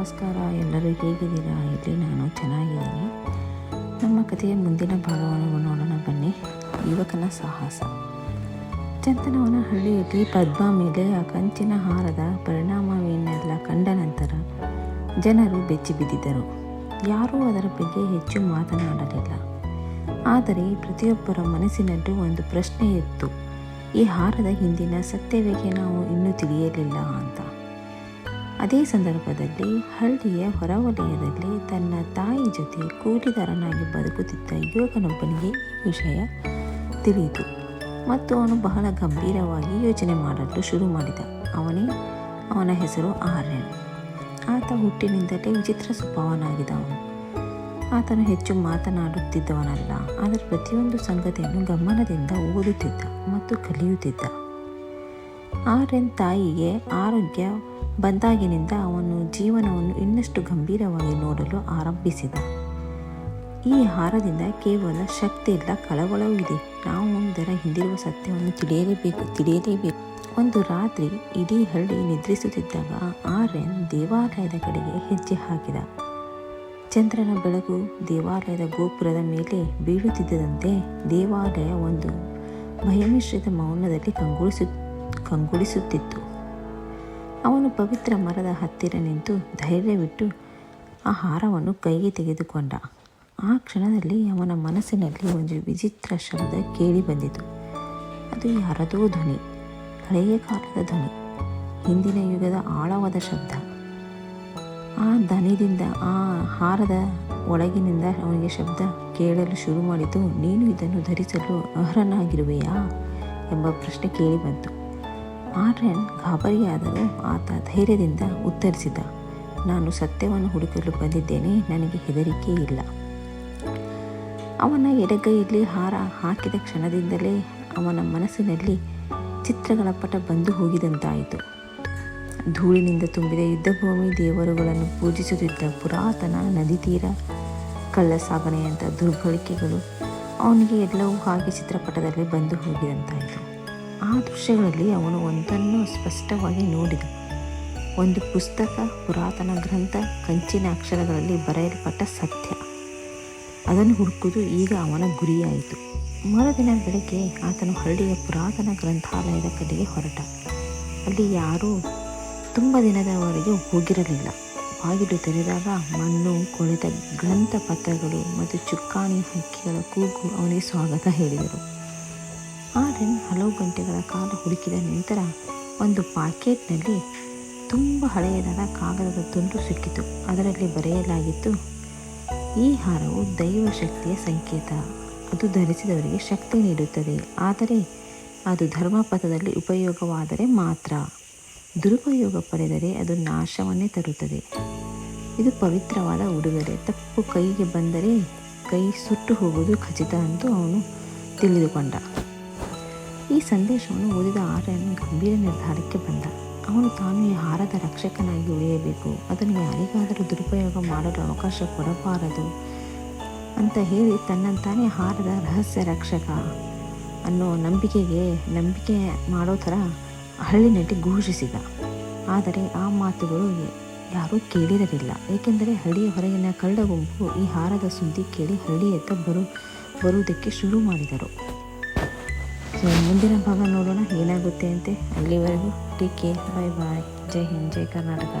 ನಮಸ್ಕಾರ. ಎಲ್ಲರೂ ಹೇಗಿದ್ದೀರಾ? ಇಲ್ಲಿ ನಾನು ಚೆನ್ನಾಗಿದ್ದೀನಿ. ನಮ್ಮ ಕಥೆಯ ಮುಂದಿನ ಭಾಗವನ್ನು ನೋಡೋಣ ಬನ್ನಿ. ಯುವಕನ ಸಾಹಸ. ಚಂದನವನ ಹಳ್ಳಿಯಲ್ಲಿ ಪದ್ಮ ಮೇಲೆ ಆ ಕಂಚಿನ ಹಾರದ ಪರಿಣಾಮವೇನೆಲ್ಲ ಕಂಡ ನಂತರ ಜನರು ಬೆಚ್ಚಿ ಬಿದ್ದಿದ್ದರು. ಯಾರೂ ಅದರ ಬಗ್ಗೆ ಹೆಚ್ಚು ಮಾತನಾಡಲಿಲ್ಲ. ಆದರೆ ಪ್ರತಿಯೊಬ್ಬರ ಮನಸ್ಸಿನಲ್ಲೂ ಒಂದು ಪ್ರಶ್ನೆ ಇತ್ತು. ಈ ಹಾರದ ಹಿಂದಿನ ಸತ್ಯವೇಗೆ ನಾವು ಇನ್ನೂ ತಿಳಿಯಲಿಲ್ಲ ಅಂತ. ಅದೇ ಸಂದರ್ಭದಲ್ಲಿ ಹಳ್ಳಿಯ ಹೊರವಲಯದಲ್ಲಿ ತನ್ನ ತಾಯಿ ಜೊತೆ ಕೂಲಿದಾರನಾಗಿ ಬದುಕುತ್ತಿದ್ದ ಯುವಕನೊಬ್ಬನಿಗೆ ವಿಷಯ ತಿಳಿಯಿತು. ಮತ್ತು ಅವನು ಬಹಳ ಗಂಭೀರವಾಗಿ ಯೋಚನೆ ಮಾಡಲು ಶುರು ಮಾಡಿದ. ಅವನೇ ಅವನ ಹೆಸರು ಆರ್ಯನ್. ಆತ ಹುಟ್ಟಿನಿಂದಲೇ ವಿಚಿತ್ರ ಸ್ವಭಾವನಾಗಿದ್ದವನು ಆತನು ಹೆಚ್ಚು ಮಾತನಾಡುತ್ತಿದ್ದವನಲ್ಲ, ಆದರೆ ಪ್ರತಿಯೊಂದು ಸಂಗತಿಯನ್ನು ಗಮನದಿಂದ ಓದುತ್ತಿದ್ದ ಮತ್ತು ಕಲಿಯುತ್ತಿದ್ದ. ಆರ್ಯನ್ ತಾಯಿಗೆ ಆರೋಗ್ಯ ಬಂದಾಗಿನಿಂದ ಅವನು ಜೀವನವನ್ನು ಇನ್ನಷ್ಟು ಗಂಭೀರವಾಗಿ ನೋಡಲು ಆರಂಭಿಸಿದ. ಈ ಹಾರದಿಂದ ಕೇವಲ ಶಕ್ತಿ ಇಲ್ಲ ಕಳವಳವೂ ಇದೆ. ನಾವು ಒಂದರ ಹಿಂದಿರುವ ಸತ್ಯವನ್ನು ತಿಳಿಯಲೇಬೇಕು ತಿಳಿಯಲೇಬೇಕು. ಒಂದು ರಾತ್ರಿ ಇಡೀ ಹಳ್ಳಿ ನಿದ್ರಿಸುತ್ತಿದ್ದಾಗ ಆರ್ಯನ್ ದೇವಾಲಯದ ಕಡೆಗೆ ಹೆಜ್ಜೆ ಹಾಕಿದ. ಚಂದ್ರನ ಬೆಳಕು ದೇವಾಲಯದ ಗೋಪುರದ ಮೇಲೆ ಬೀಳುತ್ತಿದ್ದಂತೆ ದೇವಾಲಯ ಒಂದು ಭಯಮಿಶ್ರಿತ ಮೌನದಲ್ಲಿ ಕಂಗೊಳಿಸು ಕಂಗೊಳಿಸುತ್ತಿತ್ತು. ಅವನು ಪವಿತ್ರ ಮರದ ಹತ್ತಿರ ನಿಂತು ಧೈರ್ಯವಿಟ್ಟು ಆ ಹಾರವನ್ನು ಕೈಗೆ ತೆಗೆದುಕೊಂಡ. ಆ ಕ್ಷಣದಲ್ಲಿ ಅವನ ಮನಸ್ಸಿನಲ್ಲಿ ಒಂದು ವಿಚಿತ್ರ ಶಬ್ದ ಕೇಳಿ ಬಂದಿತು. ಅದು ಯಾರದೋ ಧ್ವನಿ, ಹಳೆಯ ಕಾಲದ ಧ್ವನಿ, ಹಿಂದಿನ ಯುಗದ ಆಳವಾದ ಶಬ್ದ. ಆ ದನಿದಿಂದ ಆ ಹಾರದ ಒಳಗಿನಿಂದ ಅವನಿಗೆ ಶಬ್ದ ಕೇಳಲು ಶುರು ಮಾಡಿತು. ನೀನು ಇದನ್ನು ಧರಿಸಲು ಅರ್ಹನಾಗಿರುವೆಯಾ ಎಂಬ ಪ್ರಶ್ನೆ ಕೇಳಿ ಬಂತು. ಆರ್ಯನ್ ಗಾಬರಿಯಾದರೂ ಆತ ಧೈರ್ಯದಿಂದ ಉತ್ತರಿಸಿದ, ನಾನು ಸತ್ಯವನ್ನು ಹುಡುಕಲು ಬಂದಿದ್ದೇನೆ, ನನಗೆ ಹೆದರಿಕೆ ಇಲ್ಲ. ಅವನ ಎಡಗೈಯಲ್ಲಿ ಹಾರ ಹಾಕಿದ ಕ್ಷಣದಿಂದಲೇ ಅವನ ಮನಸ್ಸಿನಲ್ಲಿ ಚಿತ್ರಗಳ ಪಟ ಬಂದು ಹೋಗಿದಂತಾಯಿತು. ಧೂಳಿನಿಂದ ತುಂಬಿದ ಯುದ್ಧಭೂಮಿ, ದೇವರುಗಳನ್ನು ಪೂಜಿಸುತ್ತಿದ್ದ ಪುರಾತನ ನದಿ ತೀರ ಕಳ್ಳ ಸಾಗಣೆಯಂಥ ದುರ್ಬಳಕೆಗಳು ಅವನಿಗೆ ಎಲ್ಲವೂ ಹಾಗೆ ಚಿತ್ರಪಟದಲ್ಲಿ ಬಂದು ಹೋಗಿದಂತಾಯಿತು. ಆ ದೃಶ್ಯಗಳಲ್ಲಿ ಅವನು ಒಂದನ್ನು ಸ್ಪಷ್ಟವಾಗಿ ನೋಡಿದ. ಒಂದು ಪುಸ್ತಕ, ಪುರಾತನ ಗ್ರಂಥ, ಕಂಚಿನ ಅಕ್ಷರಗಳಲ್ಲಿ ಬರೆಯಲ್ಪಟ್ಟ ಸತ್ಯ. ಅದನ್ನು ಹುಡುಕುವುದು ಈಗ ಅವನ ಗುರಿಯಾಯಿತು. ಮರುದಿನ ಬೆಳಗ್ಗೆ ಆತನು ಹಳ್ಳಿಯ ಪುರಾತನ ಗ್ರಂಥಾಲಯದ ಕಡೆಗೆ ಹೊರಟ. ಅಲ್ಲಿ ಯಾರೂ ತುಂಬ ದಿನದವರೆಗೆ ಹೋಗಿರಲಿಲ್ಲ. ಬಾಗಿಲು ತೆರೆದಾಗ ಮಣ್ಣು, ಕೊಳೆತ ಗ್ರಂಥ ಪತ್ರಗಳು ಮತ್ತು ಚುಕ್ಕಾಣಿ ಹಕ್ಕಿಗಳ ಕೂಗು ಅವನಿಗೆ ಸ್ವಾಗತ ಹೇಳಿದರು. ಆರ್ಯನ್ ಹಲವು ಗಂಟೆಗಳ ಕಾಲ ಹುಡುಕಿದ ನಂತರ ಒಂದು ಪಾಕೆಟ್ನಲ್ಲಿ ತುಂಬ ಹಳೆಯದಾದ ಕಾಗದದ ತುಂಡು ಸಿಕ್ಕಿತು. ಅದರಲ್ಲಿ ಬರೆಯಲಾಗಿತ್ತು, ಈ ಹಾರವು ದೈವ ಶಕ್ತಿಯ ಸಂಕೇತ. ಅದು ಧರಿಸಿದವರಿಗೆ ಶಕ್ತಿ ನೀಡುತ್ತದೆ. ಆದರೆ ಅದು ಧರ್ಮಪಥದಲ್ಲಿ ಉಪಯೋಗವಾದರೆ ಮಾತ್ರ. ದುರುಪಯೋಗ ಪಡೆದರೆ ಅದು ನಾಶವನ್ನೇ ತರುತ್ತದೆ. ಇದು ಪವಿತ್ರವಾದ ಉಡುಗೊರೆ. ತಪ್ಪು ಕೈಗೆ ಬಂದರೆ ಕೈ ಸುಟ್ಟು ಹೋಗುವುದು ಖಚಿತ ಅಂತೂ ಅವನು ತಿಳಿದುಕೊಂಡ. ಈ ಸಂದೇಶವನ್ನು ಓದಿದ ಆರ್ಯನ್ ಗಂಭೀರ ನಿರ್ಧಾರಕ್ಕೆ ಬಂದ. ಅವನು ತಾನು ಈ ಹಾರದ ರಕ್ಷಕನಾಗಿ ಉಳಿಯಬೇಕು. ಅದನ್ನು ಯಾರಿಗಾದರೂ ದುರುಪಯೋಗ ಮಾಡಲು ಅವಕಾಶ ಕೊಡಬಾರದು ಅಂತ ಹೇಳಿ ತನ್ನಂತಾನೇ ಹಾರದ ರಹಸ್ಯ ರಕ್ಷಕ ಅನ್ನೋ ನಂಬಿಕೆಗೆ ನಂಬಿಕೆ ಮಾಡೋ ಥರ ಹಳ್ಳಿನಲ್ಲಿ ಘೋಷಿಸಿದ. ಆದರೆ ಆ ಮಾತುಗಳು ಯಾರೂ ಕೇಳಿರಲಿಲ್ಲ. ಏಕೆಂದರೆ ಹಳ್ಳಿಯ ಹೊರಗಿನ ಕಳ್ಳ ಗುಂಪು ಈ ಹಾರದ ಸುದ್ದಿ ಕೇಳಿ ಹಳ್ಳಿಯತ್ತ ಬರು, ಬರುವುದಕ್ಕೆ ಶುರು ಮಾಡಿದರು. ಸೊ ಮುಂದಿನ ಭಾಗ ನೋಡೋಣ, ಏನಾಗುತ್ತೆ ಅಂತೆ. ಅಲ್ಲಿವರೆಗೂ ಟೇಕ್ ಕೇರ್ ಬಾಯ್ ಬಾಯ್ ಜೈ ಹಿಂದ್, ಜೈ ಕರ್ನಾಟಕ.